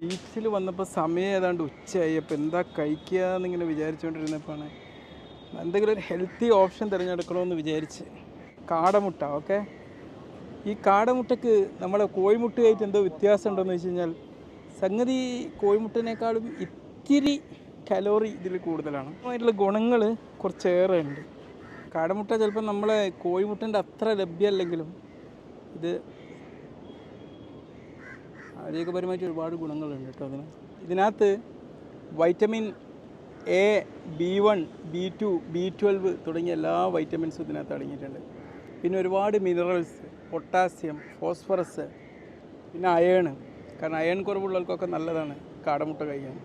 ബീച്ചിൽ വന്നപ്പോൾ സമയം ഏതാണ്ട് ഉച്ചയായി. അപ്പോൾ എന്താ കഴിക്കുക എന്നിങ്ങനെ വിചാരിച്ചുകൊണ്ടിരുന്നപ്പോഴാണ് എന്തെങ്കിലും ഒരു ഹെൽത്തി ഓപ്ഷൻ തിരഞ്ഞെടുക്കണമെന്ന് വിചാരിച്ച്. കാടമുട്ട ഓക്കെ ഈ കാടമുട്ടക്ക് നമ്മളെ കോഴിമുട്ടയായിട്ട് എന്തോ വ്യത്യാസം ഉണ്ടോയെന്ന് വെച്ച് കഴിഞ്ഞാൽ സംഗതി കോഴിമുട്ടനേക്കാളും ഇത്തിരി കലോറി ഇതിൽ കൂടുതലാണ്. അതിലുള്ള ഗുണങ്ങൾ കുറച്ചേറെ ഉണ്ട്. കാടമുട്ട ചിലപ്പോൾ നമ്മളെ കോഴിമുട്ടന്റെ അത്ര ലഭ്യമല്ലെങ്കിലും ഇത് ആരോഗ്യപരമായിട്ട് ഒരുപാട് ഗുണങ്ങളുണ്ട് കേട്ടോ അതിന്. ഇതിനകത്ത് vitamin A B one B two B twelve തുടങ്ങിയ എല്ലാ വൈറ്റമിൻസും ഇതിനകത്ത് അടങ്ങിയിട്ടുണ്ട്. പിന്നെ ഒരുപാട് മിനറൽസ് പൊട്ടാസ്യം ഫോസ്ഫറസ് പിന്നെ അയേൺ കാരണം അയേൺ കുറവുള്ളവർക്കൊക്കെ നല്ലതാണ് കാടമുട്ട കഴിക്കാൻ.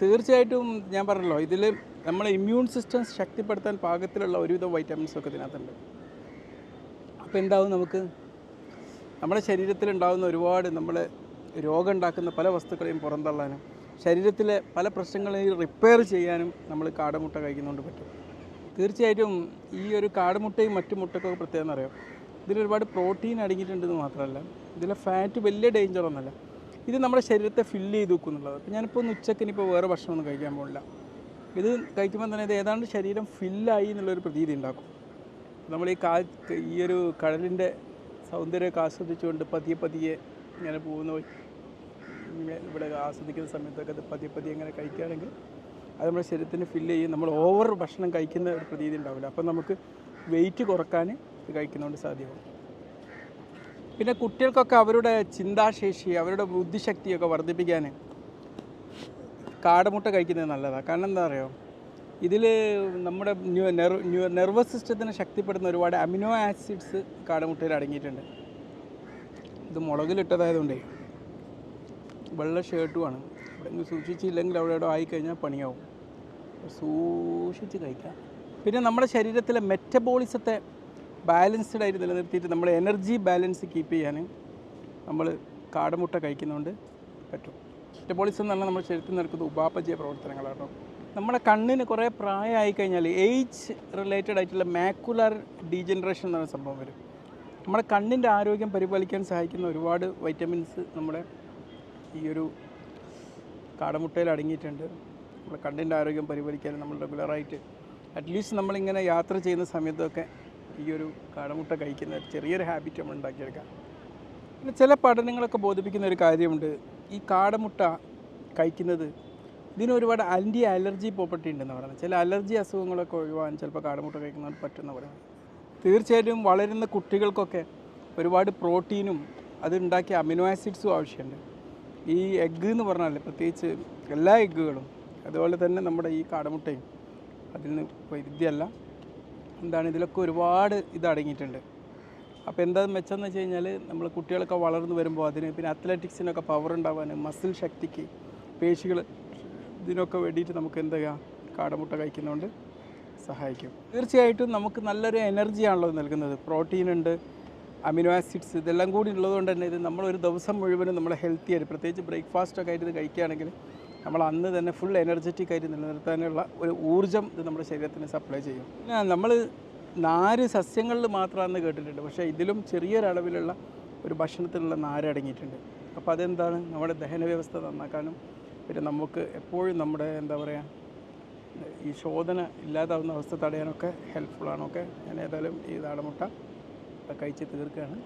തീർച്ചയായിട്ടും ഞാൻ പറഞ്ഞല്ലോ ഇതിൽ നമ്മളെ ഇമ്മ്യൂൺ സിസ്റ്റം ശക്തിപ്പെടുത്താൻ പാകത്തിലുള്ള ഒരുവിധം വൈറ്റമിൻസൊക്കെ ഇതിനകത്തുണ്ട്. അപ്പോൾ എന്താവും നമുക്ക്? നമ്മുടെ ശരീരത്തിൽ ഉണ്ടാകുന്ന ഒരുപാട് നമ്മൾ രോഗം ഉണ്ടാക്കുന്ന പല വസ്തുക്കളെയും പുറന്തള്ളാനും ശരീരത്തിലെ പല പ്രശ്നങ്ങളെയും റിപ്പയർ ചെയ്യാനും നമ്മൾ കാടമുട്ട കഴിക്കുന്നതുകൊണ്ട് പറ്റും. തീർച്ചയായിട്ടും ഈ ഒരു കാടമുട്ടയും മറ്റു മുട്ടക്കൊക്കെ പ്രത്യേകം അറിയാം ഇതിലൊരുപാട് പ്രോട്ടീൻ അടങ്ങിയിട്ടുണ്ടെന്ന് മാത്രമല്ല ഇതിലെ ഫാറ്റ് വലിയ ഡേഞ്ചർ ഒന്നുമല്ല. ഇത് നമ്മുടെ ശരീരത്തെ ഫില്ല് ചെയ്ത് വെക്കും എന്നുള്ളത്. അപ്പോൾ ഞാനിപ്പോൾ ഒന്ന് ഉച്ചയ്ക്ക് ഇനിയിപ്പോൾ വേറെ ഭക്ഷണമൊന്നും കഴിക്കാൻ പോകില്ല ഇത് കഴിക്കുമ്പോൾ തന്നെ ഇത് ഏതാണ്ട് ശരീരം ഫില്ലായി എന്നുള്ളൊരു പ്രതീതി ഉണ്ടാക്കും. നമ്മൾ ഈ കാ ഈ ഒരു കടലിന്റെ സൗന്ദര്യമൊക്കെ ആസ്വദിച്ചുകൊണ്ട് പതിയെ പതിയെ ഇങ്ങനെ പോകുന്ന. ഇവിടെ ആസ്വദിക്കുന്ന സമയത്തൊക്കെ അത് പതിയെ പതിയെ ഇങ്ങനെ കഴിക്കുകയാണെങ്കിൽ അത് നമ്മുടെ ശരീരത്തിന് ഫില്ല് ചെയ്യും. നമ്മൾ ഓവർ ഭക്ഷണം കഴിക്കുന്ന ഒരു പ്രതീതി ഉണ്ടാവില്ല. അപ്പം നമുക്ക് വെയിറ്റ് കുറയ്ക്കാൻ ഇത് കഴിക്കുന്നതുകൊണ്ട് സാധ്യമാവും. പിന്നെ കുട്ടികൾക്കൊക്കെ അവരുടെ ചിന്താശേഷി അവരുടെ ബുദ്ധിശക്തിയൊക്കെ വർദ്ധിപ്പിക്കാൻ കാടമുട്ട കഴിക്കുന്നത് നല്ലതാണ് കാരണം എന്താ പറയുക ഇതിൽ നമ്മുടെ നെർവസ് സിസ്റ്റത്തിനെ ശക്തിപ്പെടുത്തുന്ന ഒരുപാട് അമിനോ ആസിഡ്സ് കാടമുട്ടയിൽ അടങ്ങിയിട്ടുണ്ട്. ഇത് മുളകിലിട്ടതായതുകൊണ്ടേ വെള്ള ഷർട്ടുമാണ് ഇവിടെ സൂക്ഷിച്ചില്ലെങ്കിൽ അവിടെ ഇവിടെ ആയിക്കഴിഞ്ഞാൽ പണിയാവും. സൂക്ഷിച്ച് കഴിക്കാം. പിന്നെ നമ്മുടെ ശരീരത്തിലെ മെറ്റബോളിസത്തെ ബാലൻസ്ഡ് ആയിട്ട് നിലനിർത്തിയിട്ട് നമ്മുടെ എനർജി ബാലൻസ് കീപ്പ് ചെയ്യാൻ നമ്മൾ കാടമുട്ട കഴിക്കുന്നതുകൊണ്ട് പറ്റും. മെറ്റബോളിസം എന്ന് പറഞ്ഞാൽ നമ്മുടെ ശരീരത്തിൽ നടക്കുന്ന ഉപാപചയ പ്രവർത്തനങ്ങളാണ് നമ്മുടെ കണ്ണിന് കുറേ പ്രായമായി കഴിഞ്ഞാൽ ഏജ് റിലേറ്റഡ് ആയിട്ടുള്ള മാക്കുലർ ഡീജനറേഷൻ എന്ന സംഭവം വരും നമ്മുടെ കണ്ണിന്റെ ആരോഗ്യം പരിപാലിക്കാൻ സഹായിക്കുന്ന ഒരുപാട് വൈറ്റമിൻസ് നമ്മുടെ ഈ ഒരു കാടമുട്ടയിൽ അടങ്ങിയിട്ടുണ്ട്. നമ്മുടെ കണ്ണിന്റെ ആരോഗ്യം പരിപാലിക്കാൻ നമ്മൾ റെഗുലറായിട്ട് അറ്റ്ലീസ്റ്റ് നമ്മളിങ്ങനെ യാത്ര ചെയ്യുന്ന സമയത്തൊക്കെ ഈ ഒരു കാടമുട്ട കഴിക്കുന്ന ചെറിയൊരു ഹാബിറ്റ് നമ്മൾ ഉണ്ടാക്കിയെടുക്കാം. പിന്നെ ചില പഠനങ്ങളൊക്കെ ബോധിപ്പിക്കുന്ന ഒരു കാര്യമുണ്ട്. ഈ കാടമുട്ട കഴിക്കുന്നത് ഇതിന് ഒരുപാട് ആന്റി അലർജി പ്രോപ്പർട്ടി ഉണ്ടെന്ന് പറയുന്നത്. ചില അലർജി അസുഖങ്ങളൊക്കെ ഒഴിവാൻ ചിലപ്പോൾ കാടമുട്ട കഴിക്കുന്നവർ പറ്റുന്ന പറയുന്നത്. തീർച്ചയായിട്ടും വളരുന്ന കുട്ടികൾക്കൊക്കെ ഒരുപാട് പ്രോട്ടീനും അതുണ്ടാക്കിയ അമിനോ ആസിഡ്സും ആവശ്യമുണ്ട്. ഈ എഗ്ഗ് എന്ന് പറഞ്ഞാൽ പ്രത്യേകിച്ച് എല്ലാ എഗ്ഗുകളും അതുപോലെ തന്നെ നമ്മുടെ ഈ കാടമുട്ടയും അതിൽ നിന്ന് വൈരുദ്ധ്യമല്ല എന്താണ് ഇതിലൊക്കെ ഒരുപാട് ഇത് അടങ്ങിയിട്ടുണ്ട്. അപ്പോൾ എന്താ മെച്ചമെന്ന് വെച്ച് കഴിഞ്ഞാൽ നമ്മൾ കുട്ടികളൊക്കെ വളർന്നു വരുമ്പോൾ അതിന് പിന്നെ അത്ലറ്റിക്സിനൊക്കെ പവർ ഉണ്ടാവാൻ മസിൽ ശക്തിക്ക് പേശികൾ ഇതിനൊക്കെ വേണ്ടിയിട്ട് നമുക്ക് എന്താ കാടമുട്ട കഴിക്കുന്നതുകൊണ്ട് സഹായിക്കും. തീർച്ചയായിട്ടും നമുക്ക് നല്ലൊരു എനർജിയാണല്ലോ നൽകുന്നത്. പ്രോട്ടീൻ ഉണ്ട് അമിനോ ആസിഡ്സ് ഇതെല്ലാം കൂടി ഉള്ളതുകൊണ്ട് തന്നെ ഇത് നമ്മളൊരു ദിവസം മുഴുവനും നമ്മൾ ഹെൽത്തി ആയിട്ട് പ്രത്യേകിച്ച് ബ്രേക്ക്ഫാസ്റ്റ് ഒക്കെ ആയിട്ട് ഇത് കഴിക്കുകയാണെങ്കിൽ നമ്മൾ അന്ന് തന്നെ ഫുൾ എനർജറ്റിക് ആയിട്ട് നിലനിർത്താനുള്ള ഒരു ഊർജം ഇത് നമ്മുടെ ശരീരത്തിന് സപ്ലൈ ചെയ്യും. പിന്നെ നമ്മൾ നാര് സസ്യങ്ങളിൽ മാത്രമാണെന്ന് കേട്ടിട്ടുണ്ട്. പക്ഷേ ഇതിലും ചെറിയൊരളവിലുള്ള ഒരു ഭക്ഷണത്തിലുള്ള നാര് അടങ്ങിയിട്ടുണ്ട്. അപ്പോൾ അതെന്താണ് നമ്മുടെ ദഹന വ്യവസ്ഥ നന്നാക്കാനും പിന്നെ നമുക്ക് എപ്പോഴും നമ്മുടെ എന്താ പറയുക ഈ ശോധന ഇല്ലാതാവുന്ന അവസ്ഥ തടയാനൊക്കെ ഹെൽപ്ഫുള്ളാണ് ഓക്കെ? ഞാൻ ഏതായാലും ഈ നാടമുട്ട കഴിച്ച് തീർക്കുകയാണ്.